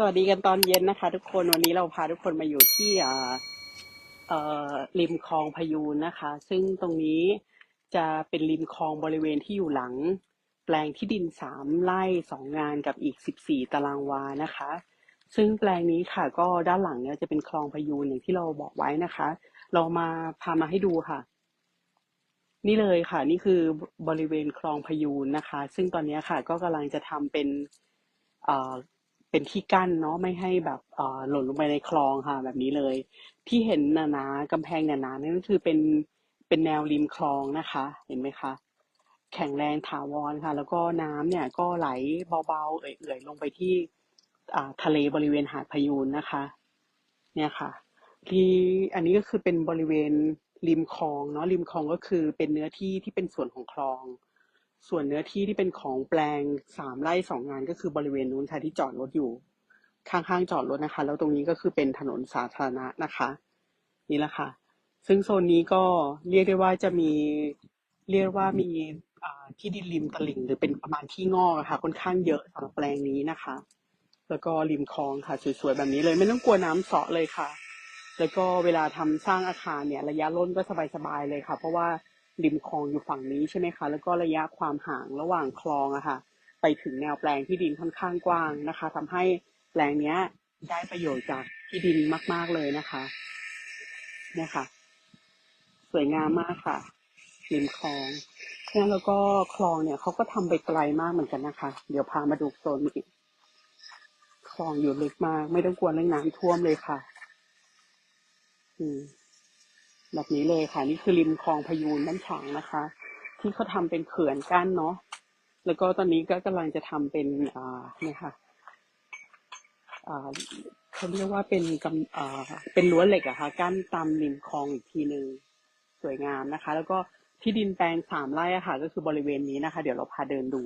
สวัสดีกันตอนเย็นนะคะ ทุกคนวันนี้เราพาทุกคนมาอยู่ที่เอ่อริมคลองพยูนนะคะ ซึ่งตรงนี้จะเป็นริมคลองบริเวณที่อยู่หลัง แปลงที่ดินสามไร่สองงานกับอีกสิบสี่ตารางวานะคะ ซึ่งแปลงนี้ค่ะก็ด้านหลังเนี่ยจะเป็นคลองพยูนอย่างที่เราบอกไว้นะคะ เรามาพามาให้ดูค่ะ นี่เลยค่ะ นี่คือบริเวณคลองพยูนนะคะ ซึ่งตอนนี้ค่ะ ก็กำลังจะทำเป็น เป็นที่กั้นเนาะไม่ให้แบบเออหล่นลงไปในคลองค่ะ แบบนี้เลย ที่เห็นหนาๆกำแพงหนาๆนั่นก็คือเป็นเป็นแนวริมคลองนะคะ เห็นไหมคะ แข็งแรงถาวรค่ะ แล้วก็น้ำเนี่ยก็ไหลเบาๆเอื่อยๆลงไปที่ทะเลบริเวณหาดพยูนนะคะ เนี่ยค่ะ ที่อันนี้ก็คือเป็นบริเวณริมคลองเนาะริมคลองก็คือเป็นเนื้อที่ที่เป็นส่วนของคลอง ส่วนเนื้อที่ที่เป็นของแปลงสามไร่สองงานก็คือบริเวณนู้นค่ะที่จอดรถอยู่ ข้างๆจอดรถนะคะ แล้วตรงนี้ก็คือเป็นถนนสาธารณะนะคะ นี่แหละค่ะ ซึ่งโซนนี้ก็เรียกได้ว่าจะมีเรียกว่ามีที่ดินริมตลิ่งหรือเป็นประมาณที่งอกค่ะ ค่อนข้างเยอะสำหรับแปลงนี้นะคะ แล้วก็ริมคลองค่ะสวยๆแบบนี้เลยไม่ต้องกลัวน้ำเสาะเลยค่ะ แล้วก็เวลาทำสร้างอาคารเนี่ย ระยะร่นก็สบายๆเลยค่ะ เพราะว่า ริมคลองอยู่ฝั่งนี้ใช่ไหมคะ แล้วก็ระยะความห่างระหว่างคลองอะค่ะ ไปถึงแนวแปลงที่ดินค่อนข้างกว้างนะคะทำให้แปลงเนี้ยได้ประโยชน์จากที่ดินมาก ๆเลยนะคะเนี่ยค่ะ สวยงามมากค่ะริมคลองแล้วก็คลองเนี่ยเขาก็ทำไปไกลมากเหมือนกันนะคะ เดี๋ยวพามาดูโซนนี้คลองอยู่ลึกมาก ไม่ต้องกลัวเรื่องน้ำท่วมเลยค่ะ อืม แบบนี้เลยค่ะ นี่คือริมคลองพยูนบ้านฉางนะคะ ที่เขาทำเป็นเขื่อนกั้นเนาะแล้วก็ตอนนี้ก็กำลังจะทำเป็นอ่าเนี่ยค่ะอ่าเขาเรียกว่าเป็นกำอ่าเป็นรั้วเหล็กอะค่ะกั้นตามริมคลองอีกทีหนึ่งสวยงามนะคะ แล้วก็ที่ดินแปลงสามไร่อะค่ะ ก็คือบริเวณนี้นะคะ เดี๋ยวเราพาเดินดู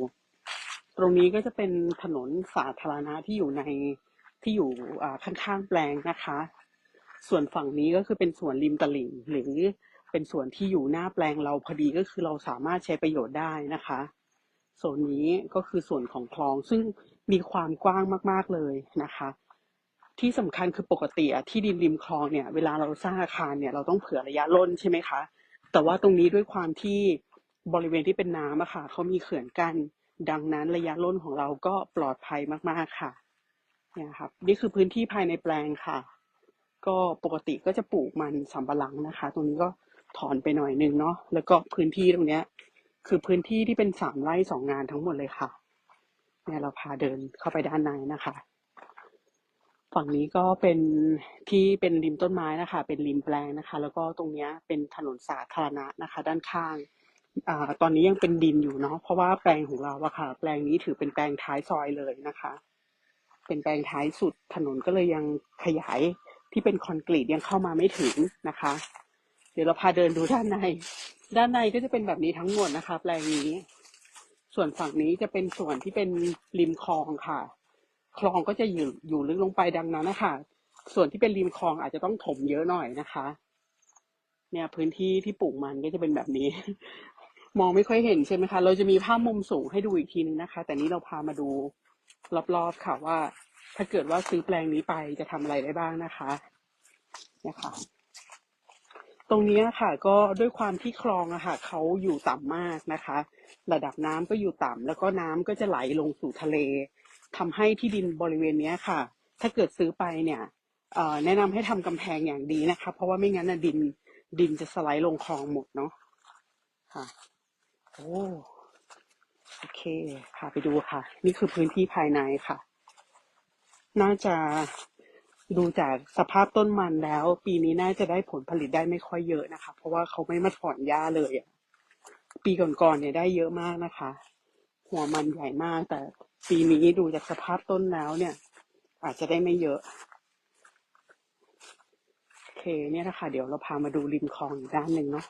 ตรงนี้ก็จะเป็นถนนสาธารณะที่อยู่ในที่อยู่ข้างๆแปลงนะคะ ส่วนฝั่งนี้ก็คือเป็นส่วนริมตลิ่งหรือเป็นส่วนที่อยู่หน้าแปลงเราพอดีก็คือเราสามารถใช้ประโยชน์ได้นะคะโซนนี้ก็คือส่วนของคลองซึ่งมีความกว้างมาก ๆเลยนะคะ ที่สำคัญคือปกติที่ดินริมคลองเนี่ย เวลาเราสร้างอาคารเนี่ยเราต้องเผื่อระยะร่นใช่ไหมคะ แต่ว่าตรงนี้ด้วยความที่บริเวณที่เป็นน้ำอะค่ะเขามีเขื่อนกั้นดังนั้นระยะร่นของเราก็ปลอดภัยมาก ๆค่ะเนี่ยครับนี่คือพื้นที่ภายในแปลงค่ะ ก็ปกติก็จะปลูกมันสำปะหลังนะคะ ตรงนี้ก็ถอนไปหน่อยนึงเนาะแล้วก็พื้นที่ตรงเนี้ย คือพื้นที่ที่เป็นสามไร่สองงานทั้งหมดเลยค่ะเนี่ยเราพาเดินเข้าไปด้านในนะคะ ฝั่งนี้ก็เป็นที่เป็นริมต้นไม้นะคะ เป็นริมแปลงนะคะ แล้วก็ตรงเนี้ยเป็นถนนสาธารณะนะคะ ด้านข้างอ่าตอนนี้ยังเป็นดินอยู่เนาะเพราะว่าแปลงของเราอะค่ะ แปลงนี้ถือเป็นแปลงท้ายซอยเลยนะคะ เป็นแปลงท้ายสุดถนนก็เลยยังขยาย ที่เป็นคอนกรีตยังเข้ามาไม่ถึงนะคะ เดี๋ยวเราพาเดินดูด้านใน ด้านในก็จะเป็นแบบนี้ทั้งหมดนะคะแปลงนี้ ส่วนฝั่งนี้จะเป็นส่วนที่เป็นริมคลองค่ะ คลองก็จะอยู่อยู่ลึกลงไปดังนั้นนะคะส่วนที่เป็นริมคลองอาจจะต้องถมเยอะหน่อยนะคะ เนี่ยพื้นที่ที่ปลูกมันก็จะเป็นแบบนี้ มองไม่ค่อยเห็นใช่ไหมคะ เราจะมีภาพมุมสูงให้ดูอีกทีนึงนะคะ แต่นี้เราพามาดูรอบๆค่ะว่า ถ้าเกิดว่าซื้อแปลงนี้ไปจะทำอะไรได้บ้างนะคะเนี่ยค่ะตรงนี้ค่ะก็ด้วยความที่คลองอะค่ะเขาอยู่ต่ำมากนะคะ ระดับน้ำก็อยู่ต่ำแล้วก็น้ำก็จะไหลลงสู่ทะเลทำให้ที่ดินบริเวณเนี้ยค่ะ ถ้าเกิดซื้อไปเนี่ยแนะนำให้ทำกำแพงอย่างดีนะคะ เพราะว่าไม่งั้นนะดินดินจะสไลด์ลงคลองหมดเนาะค่ะโอ้โอเคพาไปดูค่ะ นี่คือพื้นที่ภายในค่ะ น่าจะดูจากสภาพต้นมันแล้ว ปีนี้น่าจะได้ผลผลิตได้ไม่ค่อยเยอะนะคะ เพราะว่าเขาไม่มาถอนหญ้าเลยอะปีก่อนๆเนี่ยได้เยอะมากนะคะ หัวมันใหญ่มาก แต่ปีนี้ดูจากสภาพต้นแล้วเนี่ย อาจจะได้ไม่เยอะโอเคเนี่ยนะคะ เดี๋ยวเราพามาดูริมคลองอีกด้านหนึ่งเนาะ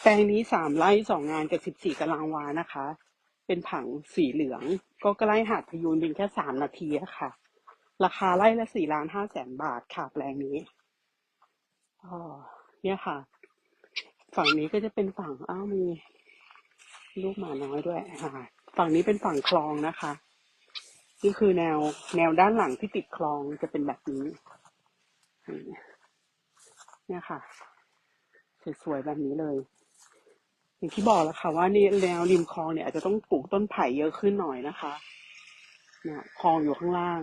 แปลงนี้สามไร่สองงานกับสิบสี่ตารางวานะคะ เป็นผังสีเหลือง ก็ใกล้หาดพยูนเพียงแค่สามนาทีค่ะ ราคาไร่ละสี่ล้านห้าแสนบาทค่ะแปลงนี้อ๋อเนี่ยค่ะ ฝั่งนี้ก็จะเป็นฝั่งอ้าวมีลูกหมาน้อยด้วยอ่าฝั่งนี้เป็นฝั่งคลองนะคะนี่คือแนวแนวด้านหลังที่ติดคลองจะเป็นแบบนี้ เนี่ยค่ะสวยๆแบบนี้เลย อย่างที่บอกแล้วค่ะว่านี่แนวริมคลองเนี่ยอาจจะต้องปลูกต้นไผ่เยอะขึ้นหน่อยนะคะเนี่ยคลองอยู่ข้างล่าง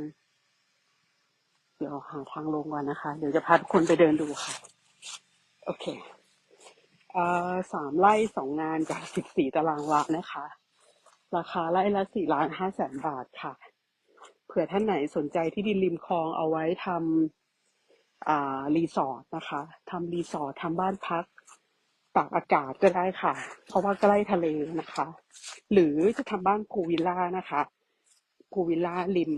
เดี๋ยวหาทางลงก่อนนะคะ เดี๋ยวจะพาทุกคนไปเดินดูค่ะ โอเคอ่อสามไร่สองงานกับสิบสี่ตารางวานะคะ ราคาไร่ละสี่ล้านห้าแสนบาทค่ะ เผื่อท่านไหนสนใจที่ดินริมคลองเอาไว้ทำอ่ารีสอร์ทนะคะทำรีสอร์ททำบ้านพัก ตากอากาศก็ได้ค่ะ เพราะว่าใกล้ทะเลนะคะ หรือจะทำบ้านพูวิลล่านะคะพูวิลล่าริม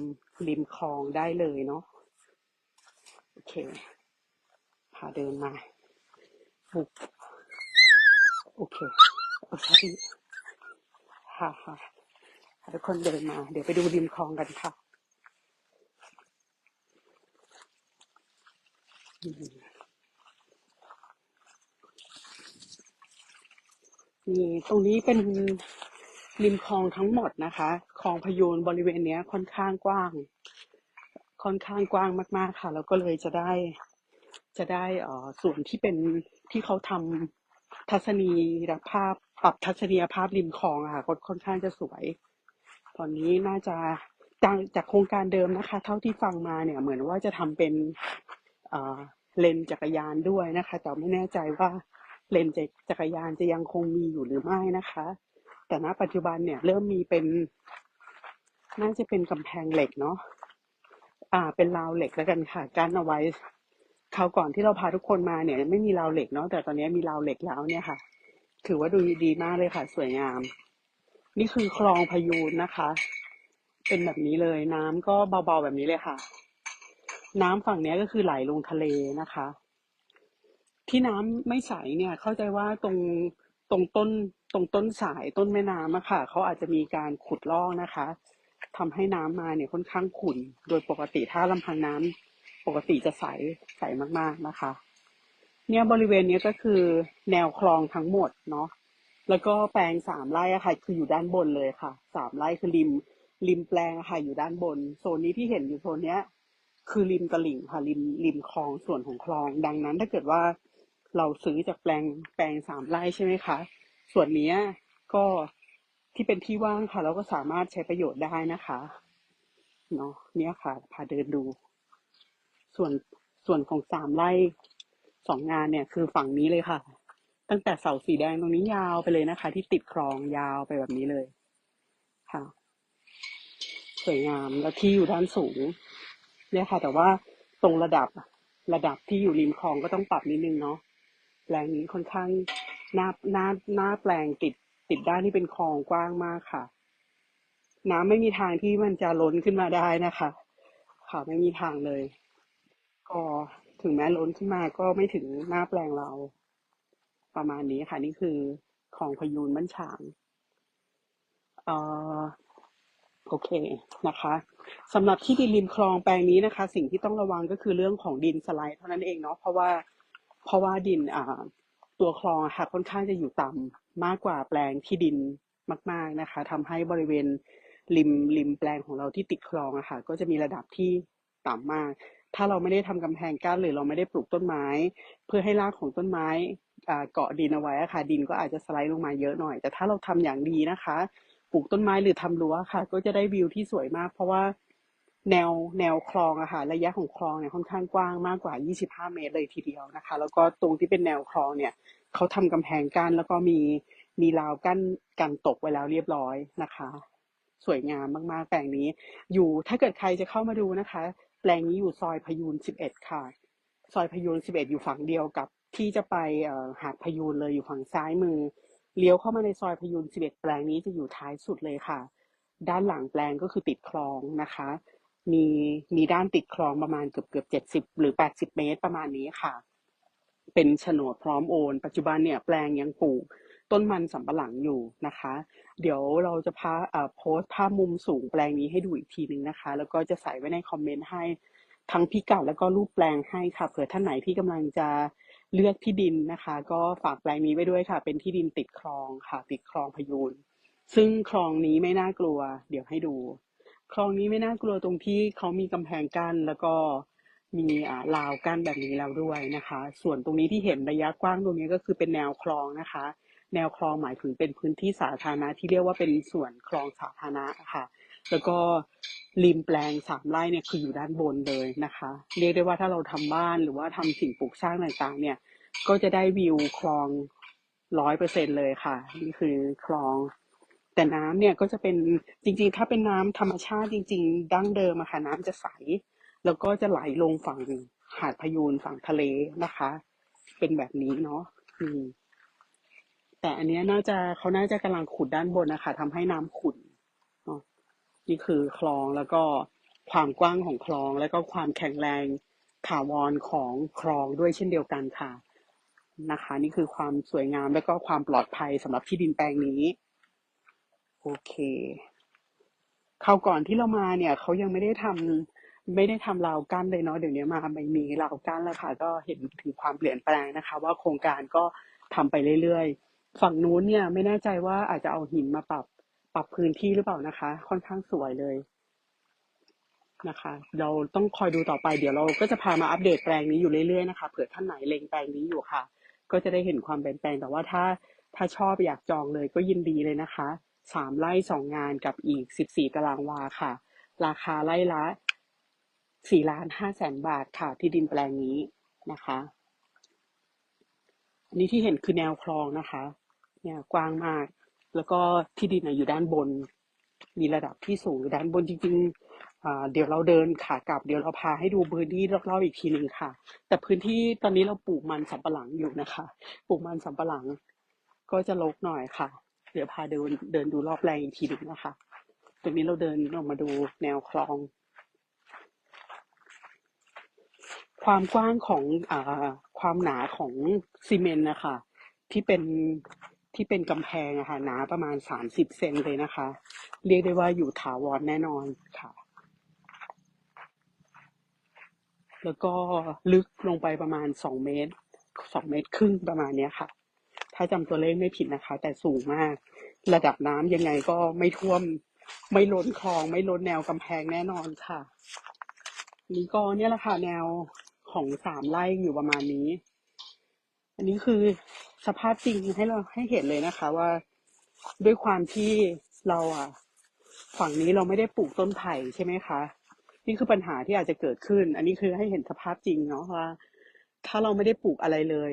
ริมคลองได้เลยเนาะโอเคพาเดินมาบุกโอเคโอเคค่ะค่ะทุกคนเดินมา เดี๋ยวไปดูริมคลองกันค่ะอืม นี่ตรงนี้เป็นริมคลองทั้งหมดนะคะคลองพยูนบริเวณเนี้ยค่อนข้างกว้าง ค่อนข้างกว้างมากๆค่ะ แล้วก็เลยจะได้ จะได้อ่อส่วนที่เป็นที่เขาทำทัศนียภาพ ปรับทัศนียภาพริมคลองอะค่ะค่อนค่อนข้างจะสวย ตอนนี้น่าจะจากจากโครงการเดิมนะคะ เท่าที่ฟังมาเนี่ย เหมือนว่าจะทำเป็นเลนจักรยานด้วยนะคะ แต่ไม่แน่ใจว่า เลนจักรยานจะยังคงมีอยู่หรือไม่นะคะ แต่ณปัจจุบันเนี่ยเริ่มมีเป็น น่าจะเป็นกำแพงเหล็กเนาะอ่า เป็นราวเหล็กแล้วกันค่ะกั้นเอาไว้คราวก่อนที่เราพาทุกคนมาเนี่ย ไม่มีราวเหล็กเนาะแต่ตอนนี้มีราวเหล็กแล้วเนี่ยค่ะ ถือว่าดูดีมากเลยค่ะ สวยงาม นี่คือคลองพายูนนะคะ เป็นแบบนี้เลยน้ำก็เบาๆแบบนี้เลยค่ะ น้ำฝั่งนี้ก็คือไหลลงทะเลนะคะ ที่น้ำไม่ใสเนี่ยเข้าใจว่าตรงตรงต้นตรงต้นสายต้นแม่น้ำอะค่ะเขาอาจจะมีการขุดลอกนะคะทำให้น้ำมาเนี่ยค่อนข้างขุ่น โดยปกติถ้าลำพังน้ำปกติจะใสใสมากๆนะคะ เนี่ยบริเวณนี้ก็คือแนวคลองทั้งหมดเนาะแล้วก็แปลงสามไร่อะค่ะ คืออยู่ด้านบนเลยค่ะสามไร่คือริมริมแปลงอะค่ะอยู่ด้านบน โซนนี้ที่เห็นอยู่โซนเนี้ย คือริมตลิ่งค่ะริมริมคลองส่วนของคลอง ดังนั้นถ้าเกิดว่า เราซื้อจากแปลงแปลงสามไร่ใช่ไหมคะ ส่วนนี้ก็ที่เป็นที่ว่างค่ะ เราก็สามารถใช้ประโยชน์ได้นะคะเนาะเนี่ยค่ะ พาเดินดู ส่วนส่วนของสามไร่สองงานเนี่ยคือฝั่งนี้เลยค่ะ ตั้งแต่เสาสีแดงตรงนี้ยาวไปเลยนะคะ ที่ติดคลองยาวไปแบบนี้เลย ค่ะ สวยงามแล้วที่อยู่ด้านสูง เนี่ยค่ะ แต่ว่าตรงระดับระดับที่อยู่ริมคลองก็ต้องปรับนิดนึงเนาะ แปลงนี้ค่อนข้างหน้าหน้าหน้าแปลงติดติดด้านที่เป็นคลองกว้างมากค่ะ น้ำไม่มีทางที่มันจะล้นขึ้นมาได้นะคะ ค่ะไม่มีทางเลย ก็ถึงแม้ล้นขึ้นมาก็ไม่ถึงหน้าแปลงเรา ประมาณนี้ค่ะ นี่คือของพยูนบ้านฉางเอ่อโอเคนะคะสำหรับที่ดินริมคลองแปลงนี้นะคะ สิ่งที่ต้องระวังก็คือเรื่องของดินสไลด์เท่านั้นเองเนาะเพราะว่า เพราะว่าดินตัวคลองค่ะค่อนข้างจะอยู่ต่ำมากกว่าแปลงที่ดินมาก ๆนะคะทำให้บริเวณริมริมแปลงของเราที่ติดคลองอะค่ะก็จะมีระดับที่ต่ำมาก ถ้าเราไม่ได้ทำกำแพงกั้นหรือเราไม่ได้ปลูกต้นไม้ เพื่อให้รากของต้นไม้เกาะดินเอาไว้อะค่ะ ดินก็อาจจะสไลด์ลงมาเยอะหน่อย แต่ถ้าเราทำอย่างดีนะคะ ปลูกต้นไม้หรือทำรั้วค่ะ ก็จะได้วิวที่สวยมาก เพราะว่า แนวแนวคลองอะค่ะระยะของคลองเนี่ยค่อนข้างกว้างมากกว่า 25 เมตรเลยทีเดียวนะคะ แล้วก็ตรงที่เป็นแนวคลองเนี่ยเขาทำกำแพงกั้นแล้วก็มีมีราวกั้นกันตกไว้แล้วเรียบร้อยนะคะ สวยงามมากๆแปลงนี้ อยู่ถ้าเกิดใครจะเข้ามาดูนะคะ แปลงนี้อยู่ซอยพยูน 11 ค่ะ ซอยพยูน 11 อยู่ฝั่งเดียวกับที่จะไปหาดพยูนเลยอยู่ฝั่งซ้ายมือเลี้ยวเข้ามาในซอยพยูน 11 แปลงนี้จะอยู่ท้ายสุดเลยค่ะ ด้านหลังแปลงก็คือติดคลองนะคะ มีมีด้านติดคลองประมาณเกือบเกือบเจ็ดสิบหรือแปดสิบเมตรประมาณนี้ค่ะ เป็นโฉนดพร้อมโอน ปัจจุบันเนี่ยแปลงยังปลูกต้นมันสำปะหลังอยู่นะคะ เดี๋ยวเราจะพาอ่อโพสต์ภาพมุมสูงแปลงนี้ให้ดูอีกทีหนึ่งนะคะ แล้วก็จะใส่ไว้ในคอมเมนต์ให้ทั้งพิกัดแล้วก็รูปแปลงให้ค่ะเผื่อท่านไหนที่กำลังจะเลือกที่ดินนะคะ ก็ฝากแปลงนี้ไว้ด้วยค่ะ เป็นที่ดินติดคลองค่ะ ติดคลองพยูนซึ่งคลองนี้ไม่น่ากลัว เดี๋ยวให้ดู คลองนี้ไม่น่ากลัวตรงที่เขามีกำแพงกั้นแล้วก็มีอ่าราวกั้นแบบนี้แล้วด้วยนะคะ ส่วนตรงนี้ที่เห็นระยะกว้างตรงนี้ก็คือเป็นแนวคลองนะคะ แนวคลองหมายถึงเป็นพื้นที่สาธารณะที่เรียกว่าเป็นส่วนคลองสาธารณะค่ะ แล้วก็ริมแปลงสามไร่เนี่ยคืออยู่ด้านบนเลยนะคะ เรียกได้ว่าถ้าเราทำบ้านหรือว่าทำสิ่งปลูกสร้างต่างๆ เนี่ย ก็จะได้วิวคลองร้อยเปอร์เซ็นเลยค่ะ นี่คือคลอง แต่น้ำเนี่ยก็จะเป็นจริง ๆ ถ้าเป็นน้ำธรรมชาติจริง ๆ ดั้งเดิมอะค่ะน้ำจะใส แล้วก็จะไหลลงฝั่งหาดพยูนฝั่งทะเลนะคะ เป็นแบบนี้เนาะแต่อันเนี้ยน่าจะเขาน่าจะกำลังขุดด้านบนนะคะทำให้น้ำขุ่นเนาะนี่คือคลองแล้วก็ความกว้างของคลองแล้วก็ความแข็งแรงถาวรของคลองด้วยเช่นเดียวกันค่ะนะคะ นี่คือความสวยงามแล้วก็ความปลอดภัยสำหรับที่ดินแปลงนี้ โอเคคราวก่อนที่เรามาเนี่ยเขายังไม่ได้ทำไม่ได้ทำราวกั้นเลยเนาะเดี๋ยวนี้มาไม่มีราวกั้นแล้วค่ะ ก็เห็นถึงความเปลี่ยนแปลงนะคะ ว่าโครงการก็ทำไปเรื่อยๆ ฝั่งนู้นเนี่ยไม่แน่ใจว่าอาจจะเอาหินมาปรับ ปรับพื้นที่หรือเปล่านะคะ ค่อนข้างสวยเลยนะคะ เราต้องคอยดูต่อไปเดี๋ยวเราก็จะพามาอัปเดตแปลงนี้อยู่เรื่อยๆนะคะเผื่อท่านไหนเล็งแปลงนี้อยู่ค่ะ ก็จะได้เห็นความเปลี่ยนแปลงแต่ว่าถ้าถ้าชอบอยากจองเลยก็ยินดีเลยนะคะ สามไร่สองงานกับอีกสิบสี่ตารางวาค่ะ ราคาไร่ละสี่ล้านห้าแสนบาทค่ะ ที่ดินแปลงนี้นะคะอันนี้ที่เห็นคือแนวคลองนะคะ เนี่ยกว้างมาก แล้วก็ที่ดินอยู่ด้านบน มีระดับที่สูงด้านบนจริงๆอ่าเดี๋ยวเราเดินขากลับเดี๋ยวเราพาให้ดูพื้นที่รอบๆอีกทีหนึ่งค่ะ แต่พื้นที่ตอนนี้เราปลูกมันสำปะหลังอยู่นะคะ ปลูกมันสำปะหลังก็จะรกหน่อยค่ะ ดี๋ยวพาเดินเดินดูรอบแปลงอีกทีหนึ่งนะคะ ตรงนี้เราเดินออกมาดูแนวคลอง ความกว้างของอ่าความหนาของซีเมนต์นะคะ ที่เป็นที่เป็นกำแพงอะค่ะหนาประมาณสามสิบเซนเลยนะคะ เรียกได้ว่าอยู่ถาวรแน่นอนค่ะ แล้วก็ลึกลงไปประมาณสองเมตรสองเมตรครึ่งประมาณเนี้ยค่ะ ถ้าจำตัวเลขไม่ผิดนะคะ แต่สูงมาก ระดับน้ำยังไงก็ไม่ท่วม ไม่ล้นคลอง ไม่ล้นแนวกำแพงแน่นอนค่ะ นี่ก็เนี่ยแหละค่ะแนวของสามไร่อยู่ประมาณนี้ อันนี้คือสภาพจริงให้เราให้เห็นเลยนะคะว่าด้วยความที่เราอะฝั่งนี้เราไม่ได้ปลูกต้นไผ่ใช่ไหมคะ นี่คือปัญหาที่อาจจะเกิดขึ้น อันนี้คือให้เห็นสภาพจริงเนาะว่า ถ้าเราไม่ได้ปลูกอะไรเลย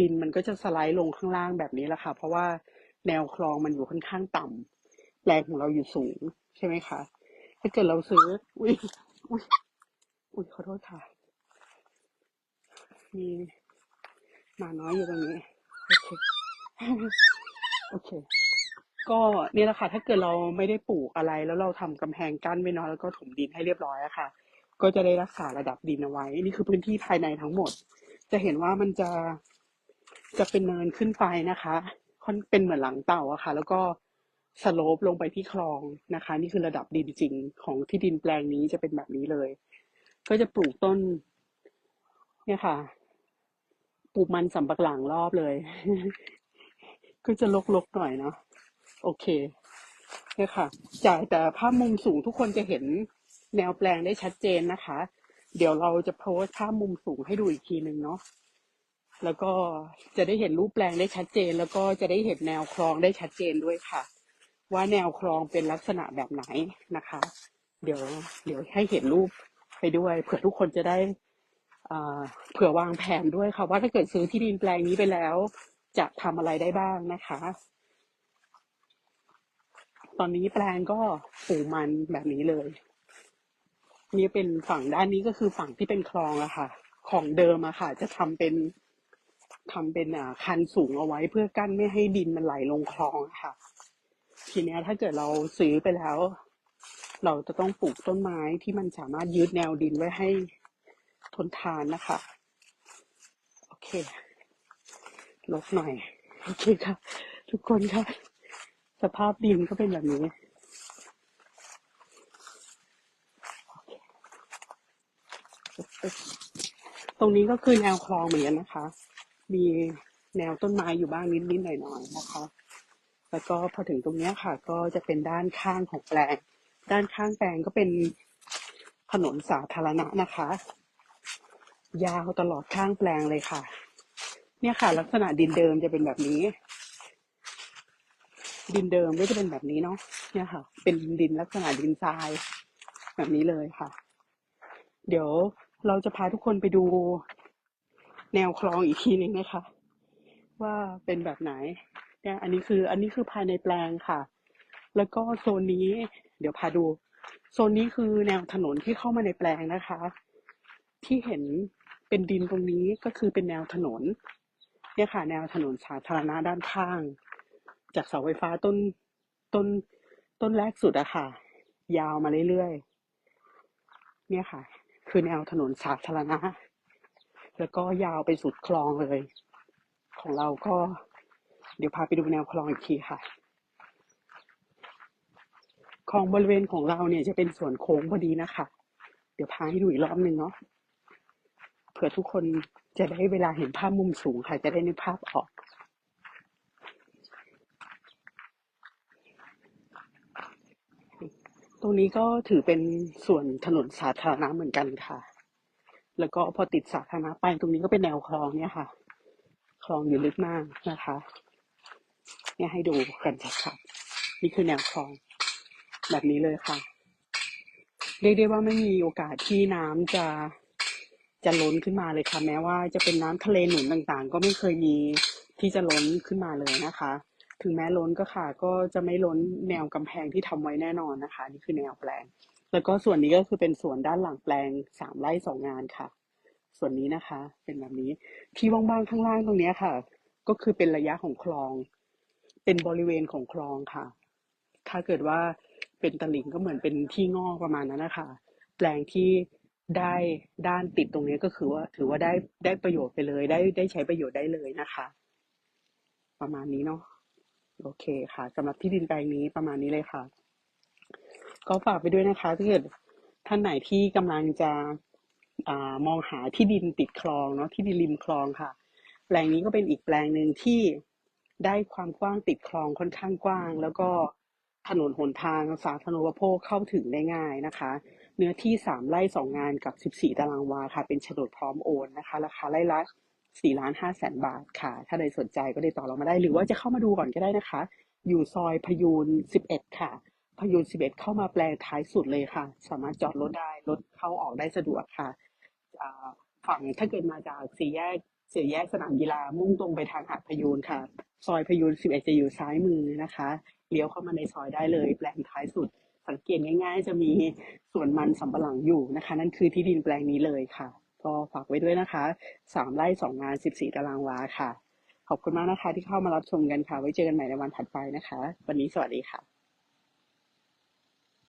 ดินมันก็จะสไลด์ลงข้างล่างแบบนี้แหละค่ะ เพราะว่าแนวคลองมันอยู่ค่อนข้างต่ำแปลงของเราอยู่สูงใช่ไหมคะ ถ้าเกิดเราซื้อ อุ้ยอุ้ยอุ้ยขอโทษค่ะ มีหมาน้อยอยู่ตรงนี้ โอเค โอเค ก็เนี่ยแหละค่ะ ถ้าเกิดเราไม่ได้ปลูกอะไร แล้วเราทำกำแพงกั้นไว้เนาะแล้วก็ถมดินให้เรียบร้อยอะค่ะ ก็จะได้รักษาระดับดินเอาไว้ นี่คือพื้นที่ภายในทั้งหมด จะเห็นว่ามันจะ จะเป็นเนินขึ้นไปนะคะค่อนเป็นเหมือนหลังเต่าอะค่ะ แล้วก็สโลปลงไปที่คลองนะคะ นี่คือระดับดินจริงของที่ดินแปลงนี้จะเป็นแบบนี้เลย ก็จะปลูกต้น เนี่ยค่ะ ปลูกมันสำปะหลังรอบเลย ก็จะลกๆหน่อยเนาะโอเคเนี่ยค่ะจากแต่ภาพมุมสูงทุกคนจะเห็นแนวแปลงได้ชัดเจนนะคะ เดี๋ยวเราจะโพสภาพมุมสูงให้ดูอีกทีหนึ่งเนาะ แล้วก็จะได้เห็นรูปแปลงได้ชัดเจน แล้วก็จะได้เห็นแนวคลองได้ชัดเจนด้วยค่ะ ว่าแนวคลองเป็นลักษณะแบบไหนนะคะ เดี๋ยวเดี๋ยวให้เห็นรูปไปด้วย เผื่อทุกคนจะได้เผื่อวางแผนด้วยค่ะ ว่าถ้าเกิดซื้อที่ดินแปลงนี้ไปแล้ว จะทำอะไรได้บ้างนะคะ ตอนนี้แปลงก็ปลูกมันแบบนี้เลยนี่เป็นฝั่งด้านนี้ก็คือฝั่งที่เป็นคลองอะค่ะ ของเดิมอะค่ะ จะทำเป็น ทำเป็นอ่าคันสูงเอาไว้เพื่อกั้นไม่ให้ดินมันไหลลงคลองค่ะ ทีนี้ถ้าเกิดเราซื้อไปแล้ว เราจะต้องปลูกต้นไม้ที่มันสามารถยึดแนวดินไว้ให้ทนทานนะคะ โอเคลดหน่อย โอเคค่ะ ทุกคนค่ะ สภาพดินก็เป็นแบบนี้ตรงนี้ก็คือแนวคลองเหมือนกันนะคะ มีแนวต้นไม้อยู่บ้างนิดๆหน่อยๆนะคะ แล้วก็พอถึงตรงนี้ค่ะ ก็จะเป็นด้านข้างของแปลง ด้านข้างแปลงก็เป็นถนนสาธารณะนะคะ ยาวตลอดข้างแปลงเลยค่ะ เนี่ยค่ะ ลักษณะดินเดิมจะเป็นแบบนี้ ดินเดิมก็จะเป็นแบบนี้เนาะเนี่ยค่ะ เป็นดินลักษณะดินทราย แบบนี้เลยค่ะ เดี๋ยวเราจะพาทุกคนไปดู แนวคลองอีกทีหนึงนะคะ ว่าเป็นแบบไหนเนี่ยอันนี้คืออันนี้คือภายในแปลงค่ะ แล้วก็โซนนี้ เดี๋ยวพาดู โซนนี้คือแนวถนนที่เข้ามาในแปลงนะคะ ที่เห็นเป็นดินตรงนี้ก็คือเป็นแนวถนนเนี่ยค่ะ แนวถนนสาธารณะด้านข้าง จากเสาไฟฟ้าต้นต้นต้นแรกสุดอะค่ะ ยาวมาเรื่อยๆเนี่ยค่ะ คือแนวถนนสาธารณะ แล้วก็ยาวไปสุดคลองเลย ของเราก็ เดี๋ยวพาไปดูแนวคลองอีกทีค่ะคลองบริเวณของเราเนี่ยจะเป็นส่วนโค้งพอดีนะคะ เดี๋ยวพาให้ดูอีกรอบหนึ่งเนาะเผื่อทุกคนจะได้เวลาเห็นภาพมุมสูงค่ะ จะได้นึกภาพออกตรงนี้ก็ถือเป็นส่วนถนนสาธารณะเหมือนกันค่ะ แล้วก็พอติดสาธารณะไปตรงนี้ก็เป็นแนวคลองเนี่ยค่ะ คลองอยู่ลึกมากนะคะ เนี่ยให้ดูกันชัดๆนี่คือแนวคลอง แบบนี้เลยค่ะ เรียกได้ว่าไม่มีโอกาสที่น้ำจะจะล้นขึ้นมาเลยค่ะ แม้ว่าจะเป็นน้ำทะเลหนุนต่างๆ ก็ไม่เคยมีที่จะล้นขึ้นมาเลยนะคะ ถึงแม้ล้นก็ค่ะ ก็จะไม่ล้นแนวกำแพงที่ทำไว้แน่นอนนะคะ นี่คือแนวแปลง แล้วก็ส่วนนี้ก็คือเป็นส่วนด้านหลังแปลงสามไร่สองงานค่ะ ส่วนนี้นะคะ เป็นแบบนี้ที่ว่างๆข้างล่างตรงนี้ค่ะ ก็คือเป็นระยะของคลอง เป็นบริเวณของคลองค่ะ ถ้าเกิดว่าเป็นตลิ่งก็เหมือนเป็นที่งอกประมาณนั้นนะคะ แปลงที่ได้ด้านติดตรงนี้ก็คือว่า ถือว่าได้ได้ประโยชน์ไปเลยได้ได้ใช้ประโยชน์ได้เลยนะคะ ประมาณนี้เนาะโอเคค่ะสำหรับที่ดินแปลงนี้ประมาณนี้เลยค่ะ ก็ฝากไปด้วยนะคะถ้าเกิดท่านไหนที่กำลังจะอมองหาที่ดินติดคลองเนาะที่ดินริมคลองค่ะ แปลงนี้ก็เป็นอีกแปลงหนึ่งที่ได้ความกว้างติดคลองค่อนข้างกว้าง แล้วก็ถนนหนทางสาธารณูปโภคเข้าถึงได้ง่ายนะคะ เนื้อที่สามไร่สองงานกับสิบสี่ตารางวาค่ะ เป็นโฉนดพร้อมโอนนะคะ ราคาไร่ละสี่ล้านห้าแสนบาทค่ะ ถ้าใครสนใจก็ติดต่อเรามาได้ หรือว่าจะเข้ามาดูก่อนก็ได้นะคะ อยู่ซอยพยูนสิบเอ็ดค่ะ พยูนสิบเอ็ดเข้ามาแปลงท้ายสุดเลยค่ะ สามารถจอดรถได้รถเข้าออกได้สะดวกค่ะฝั่งถ้าเกิดมาจากสี่แยกสี่แยกสนามกีฬามุ่งตรงไปทางหาดพยูนค่ะ ซอยพยูนสิบเอ็ดจะอยู่ซ้ายมือนะคะเลี้ยวเข้ามาในซอยได้เลย แปลงท้ายสุด สังเกตง่าย ๆ จะมีสวนมันสำปะหลังอยู่นะคะ นั่นคือที่ดินแปลงนี้เลยค่ะ ก็ฝากไว้ด้วยนะคะสามไร่สองงานสิบสี่ตารางวาค่ะ ขอบคุณมากนะคะที่เข้ามารับชมกันค่ะ ไว้เจอกันใหม่ในวันถัดไปนะคะ วันนี้สวัสดีค่ะ